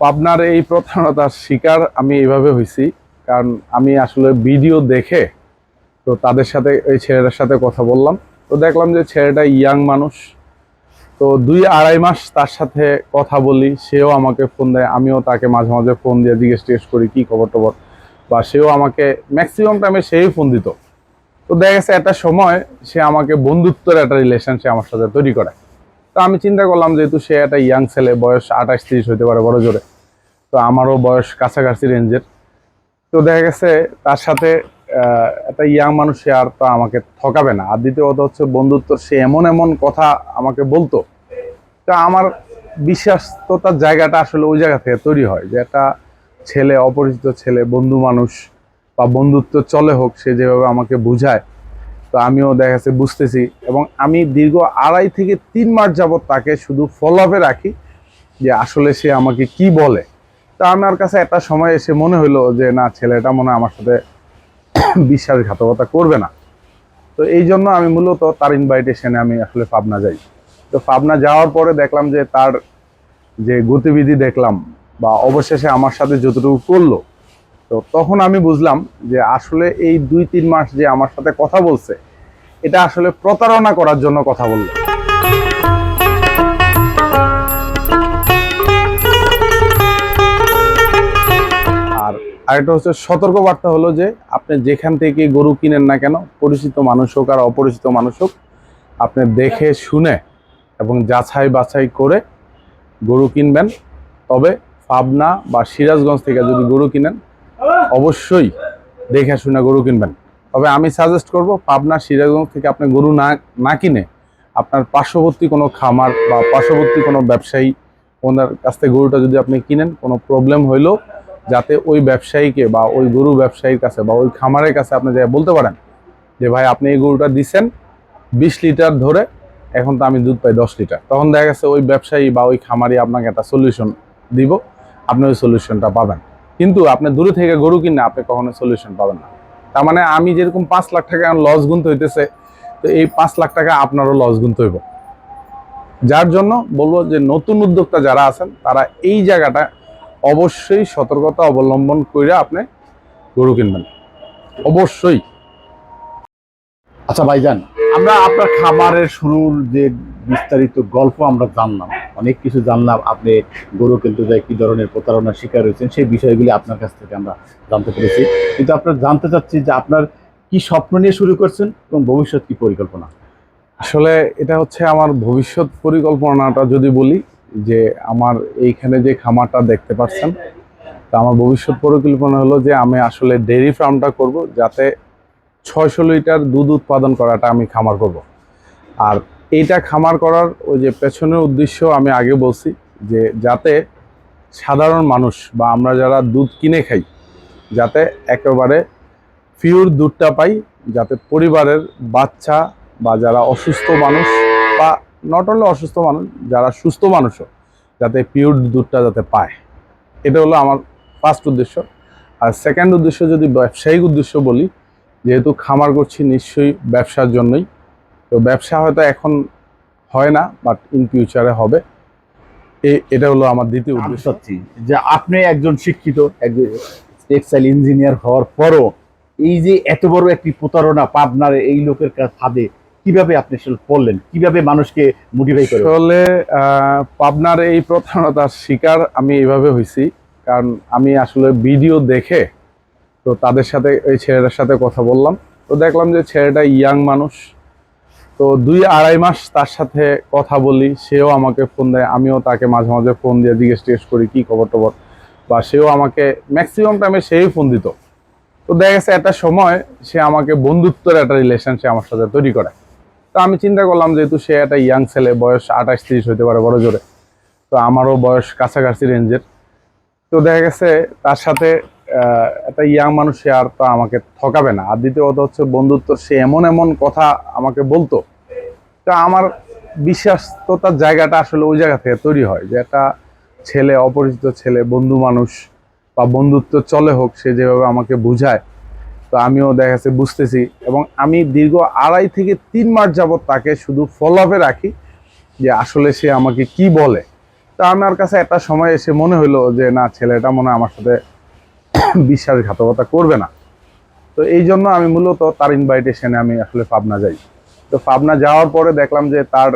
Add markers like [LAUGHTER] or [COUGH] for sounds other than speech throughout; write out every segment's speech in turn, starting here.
পাবনার এই প্রতারণতার শিকার আমি এইভাবে হয়েছি কারণ আমি আসলে ভিডিও দেখে তো তাদের সাথে, এই ছেলেটার সাথে কথা বললাম। তো দেখলাম যে ছেলেটা ইয়াং মানুষ। তো দুই আড়াই মাস তার সাথে কথা বলি, সেও আমাকে ফোন দেয়, আমিও তাকে মাঝে মাঝে ফোন দিয়ে জিজ্ঞেস টিজ্ঞেস করি, কি খবর টবর? বা সেও আমাকে ম্যাক্সিমাম টাইমে সেই ফোন দিত। তো দেখা গেছে একটা সময় সে আমাকে বন্ধুত্বের একটা রিলেশন সে আমার সাথে তৈরি করে। তো আমি চিন্তা করলাম যেহেতু সে একটা ইয়াং ছেলে, বয়স আঠাশ তিরিশ হইতে পারে, বড় জোরে। তো আমারও বয়স কাছাকাছি রেঞ্জের। তো দেখা গেছে তার সাথে একটা ইয়াং মানুষ, সে আর তো আমাকে ঠকাবে না। আর দ্বিতীয়ত হচ্ছে বন্ধুত্ব, সে এমন এমন কথা আমাকে বলতো। তা আমার বিশ্বাস্ততার জায়গাটা আসলে ওই জায়গা থেকে তৈরি হয় যে একটা ছেলে, অপরিচিত ছেলে, বন্ধু মানুষ বা বন্ধুত্ব চলে হোক, সে যেভাবে আমাকে বুঝায়। তো আমিও দেখা বুঝতেছি। এবং আমি দীর্ঘ আড়াই থেকে তিন মাস যাবত তাকে শুধু ফলো আপে রাখি যে আসলে সে আমাকে কি বলে। তা আমার কাছে একটা সময় এসে মনে হলো যে, না, ছেলেটা মনে আমার সাথে [COUGHS] বিশ্বাসঘাতকতা করবে না। তো এই জন্য আমি মূলত তার ইনভাইটেশনে আমি আসলে পাবনা যাই। তো পাবনা যাওয়ার পরে দেখলাম যে তার যে গতিবিধি দেখলাম বা অবশেষে আমার সাথে যতটুকু করল তো তখন আমি বুঝলাম যে আসলে এই দুই, তিন মাস যে আমার সাথে কথা বলছে, এটা আসলে প্রতারণা করার জন্য কথা বলল। আর আরেকটা হচ্ছে সতর্ক বার্তা হলো যে, আপনি যেখান থেকে গরু কিনেন না কেন, পরিচিত মানুষ হোক আর অপরিচিত মানুষ হোক, আপনি দেখে শুনে এবং যাছাই বাছাই করে গরু কিনবেন। তবে পাবনা বা সিরাজগঞ্জ থেকে যদি গরু কিনেন অবশ্যই দেখে শুনে গরু কিনবেন। তবে আমি সাজেস্ট করব, পাবনা সিরাজগঞ্জ থেকে আপনি গরু না না কিনে আপনার পার্শ্ববর্তী কোনো খামার বা পার্শ্ববর্তী কোনো ব্যবসায়ী, ওনার কাছ থেকে গরুটা যদি আপনি কিনেন, কোনো প্রবলেম হইলেও যাতে ওই ব্যবসায়ীকে বা ওই গরু ব্যবসায়ীর কাছে বা ওই খামারের কাছে আপনি যাই বলতে পারেন যে, ভাই, আপনি এই গরুটা দিচ্ছেন বিশ লিটার ধরে, এখন তো আমি দুধ পাই দশ লিটার। তখন দেখা গেছে ওই ব্যবসায়ী বা ওই খামারি আপনাকে একটা সলিউশন দিব, আপনি ওই সলিউশনটা পাবেন। কিন্তু আপনি দূরে থেকে গরু কিনলে আপনি কখনো সলিউশন পাবেন না। তার মানে আমি যেরকম পাঁচ লাখ টাকা লস গুনতে হইতেছে, তো এই পাঁচ লাখ টাকা আপনারও লস গুনতে হইব। যার জন্য বলব যে নতুন উদ্যোক্তা যারা আছেন, তারা এই জায়গাটা অবশ্যই সতর্কতা অবলম্বন করে আপনি গরু কিনবেন। অবশ্যই। আচ্ছা ভাই ভাইজান, আমরা আপনার খামারের শুরুর যে বিস্তারিত গল্প আমরা জানলাম, অনেক কিছু জানলাম, আপনি গরু কিনতে যায় কি ধরনের প্রতারণার শিকার হয়েছেন, সেই বিষয়গুলি আপনার কাছ থেকে আমরা জানতে পেরেছি। কিন্তু আপনার জানতে চাচ্ছি যে আপনার কি স্বপ্ন নিয়ে শুরু করছেন এবং ভবিষ্যৎ কি পরিকল্পনা? আসলে এটা হচ্ছে আমার ভবিষ্যৎ পরিকল্পনাটা যদি বলি, যে আমার এইখানে যে খামারটা দেখতে পাচ্ছেন, তা আমার ভবিষ্যৎ পরিকল্পনা হলো যে আমি আসলে ডেয়ারি ফার্মটা করব, যাতে ছয়শো লিটার দুধ উৎপাদন করাটা আমি খামার করব। আর এইটা খামার করার ওই যে পেছনের উদ্দেশ্য আমি আগে বলছি যে যাতে সাধারণ মানুষ বা আমরা যারা দুধ কিনে খাই, যাতে একেবারে পিওর দুধটা পাই, যাতে পরিবারের বাচ্চা বা যারা অসুস্থ মানুষ বা নট অনলি অসুস্থ মানুষ, যারা সুস্থ মানুষও যাতে পিওর দুধটা যাতে পায়। এটা হলো আমার ফার্স্ট উদ্দেশ্য। আর সেকেন্ড উদ্দেশ্য যদি ব্যবসায়িক উদ্দেশ্য বলি যেহেতু খামার করছি নিশ্চয়ই ব্যবসার জন্যই। তো ব্যবসা হয়তো এখন হয় না বাট ইন ফিউচারে হবে। এটা হলো আমার দ্বিতীয় উদ্দেশ্য। যে আপনি একজন শিক্ষিত একজন টেক্সটাইল ইঞ্জিনিয়ার হওয়ার পরও এই যে এত বড় একটি প্রতারণা পাবনার এই লোকের কাছে ফাঁদে কীভাবে আপনি আসলে পড়লেন? কীভাবে মানুষকে মোটিভাই করে আসলে পাবনার এই প্রতারণতার শিকার আমি এইভাবে হয়েছি কারণ আমি আসলে ভিডিও দেখে তো তাদের সাথে, এই ছেলেটার সাথে কথা বললাম। তো দেখলাম যে ছেলেটা ইয়াং মানুষ। তো দুই আড়াই মাস তার সাথে কথা বলি, সেও আমাকে ফোন দেয়, আমিও তাকে মাঝে মাঝে ফোন দিয়ে জিজ্ঞেস টিজ্ঞেস করি, কী খবর টবর? বা সেও আমাকে ম্যাক্সিমাম টাইমে সেই ফোন দিত। তো দেখা গেছে একটা সময় সে আমাকে বন্ধুত্বের একটা রিলেশন সে আমার সাথে তৈরি করে। তো আমি চিন্তা করলাম যেহেতু সে একটা ইয়াং ছেলে, বয়স আঠাশ, তিরিশ হইতে পারে, বড় জোরে। তো আমারও বয়স কাছাকাছি রেঞ্জের তো দেখা গেছে তার সাথে একটা ইয়াং মানুষ সে আর তা আমাকে ঠকাবে না। আর দ্বিতীয়ত হচ্ছে বন্ধুত্ব, সে এমন এমন কথা আমাকে বলতো। তা আমার বিশ্বাস্ততার জায়গাটা আসলে ওই জায়গা থেকে তৈরি হয় যে একটা ছেলে, অপরিচিত ছেলে, বন্ধু মানুষ বা বন্ধুত্ব চলে হোক, সে যেভাবে আমাকে বুঝায়। তো আমিও দেখা যাচ্ছে বুঝতেছি এবং আমি দীর্ঘ আড়াই থেকে তিন মাস যাবত তাকে শুধু ফলো আপে রাখি যে আসলে সে আমাকে কি বলে। তা আমার কাছে একটা সময় এসে মনে হলো যে, না, ছেলেটা মনে হয় আমার সাথে বিশ্বাসঘাতকতা করবে না। তো এই জন্য আমি মূলত তার ইনভাইটেশনে আমি আসলে পাবনা যাই। তো পাবনা যাওয়ার পরে দেখলাম যে তার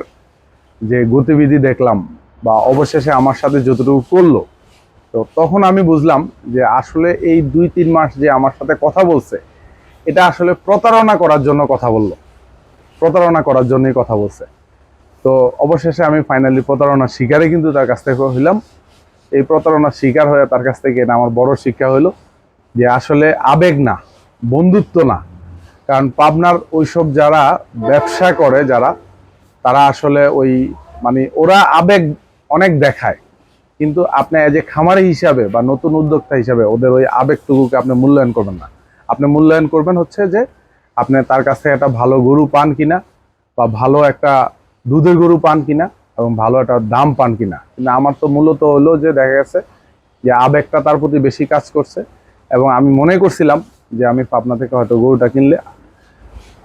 যে গতিবিধি দেখলাম বা অবশেষে আমার সাথে যতটুকু করল, তো তখন আমি বুঝলাম যে আসলে এই দুই তিন মাস যে আমার সাথে কথা বলছে, এটা আসলে প্রতারণা করার জন্য কথা বলল। প্রতারণা করার জন্যই কথা বলছে। তো অবশেষে আমি ফাইনালি প্রতারণার শিকারে কিন্তু তার কাছ থেকে হইলাম। এই প্রতারণার শিকার হয়ে তার কাছ থেকে আমার বড় শিক্ষা হলো যে আসলে আবেগ না, বন্ধুত্ব না। কারণ পাবনার ওইসব যারা ব্যবসা করে যারা, তারা আসলে ওই মানে ওরা আবেগ অনেক দেখায়। কিন্তু আপনি এজ এ খামারি হিসাবে বা নতুন উদ্যোক্তা হিসাবে ওদের ওই আবেগটুকুকে আপনি মূল্যায়ন করবেন না। আপনি মূল্যায়ন করবেন হচ্ছে যে আপনি তার কাছ থেকে একটা ভালো গরু পান কিনা বা ভালো একটা দুধের গরু পান কিনা। এবং ভালো একটা দাম পান কিনা। কিন্তু আমার তো মূলত হলো যে দেখা গেছে যে আবেগটা তার প্রতি বেশি কাজ করছে এবং আমি মনে করছিলাম যে আমি পাবনা থেকে হয়তো গরুটা কিনলে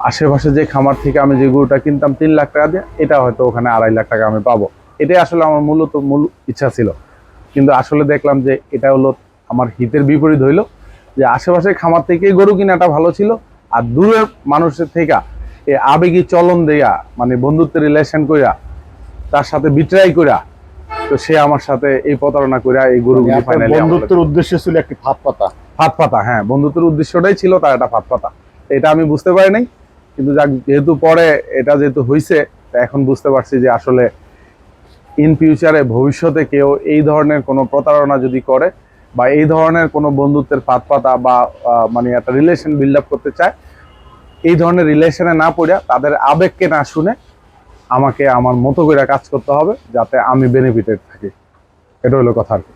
আশেপাশে যে খামার থেকে আমি যে গরুটা কিনতাম তিন লাখ টাকা দিয়ে, এটা হয়তো ওখানে আড়াই লাখ টাকা আমি পাবো। এটাই আসলে আমার মূলত মূল ইচ্ছা ছিল। কিন্তু আসলে দেখলাম যে এটা হলো আমার হিতের বিপরীত হইল যে আশেপাশে খামার থেকে গরু কিনাটা ভালো ছিল আর দূরের মানুষের থেকে এই আবেগী চলন দেয়া মানে বন্ধুত্বের রিলেশন কইরা তার সাথে বিট্রাই কইরা তো সে আমার সাথে এই প্রতারণা কইরা এই গরুগুলি ফাইনালি বন্ধুত্বের উদ্দেশ্য ছিল একটি ফাঁদ পাতা। ফাঁদ পাতা হ্যাঁ বন্ধুত্বের উদ্দেশ্যটাই ছিল তার একটা ফাঁদ পাতা। এটা আমি বুঝতে পারি নাই কিন্তু যাক যেহেতু পরে এটা যেহেতু হয়েছে এখন বুঝতে পারছি যে আসলে ইন ফিউচারে ভবিষ্যতে কেউ এই ধরনের কোনো প্রতারণা যদি করে বা এই ধরনের কোনো বন্ধুত্বের ফাঁদ পাতা বা মানে একটা রিলেশন বিল্ড আপ করতে চায় এই ধরনের রিলেশনে না পড়িয়া তাদের আবেগকে না শুনে আমাকে আমার মতো করে কাজ করতে হবে যাতে আমি বেনিফিটেড থাকি। এটা হলো কথা আর কি।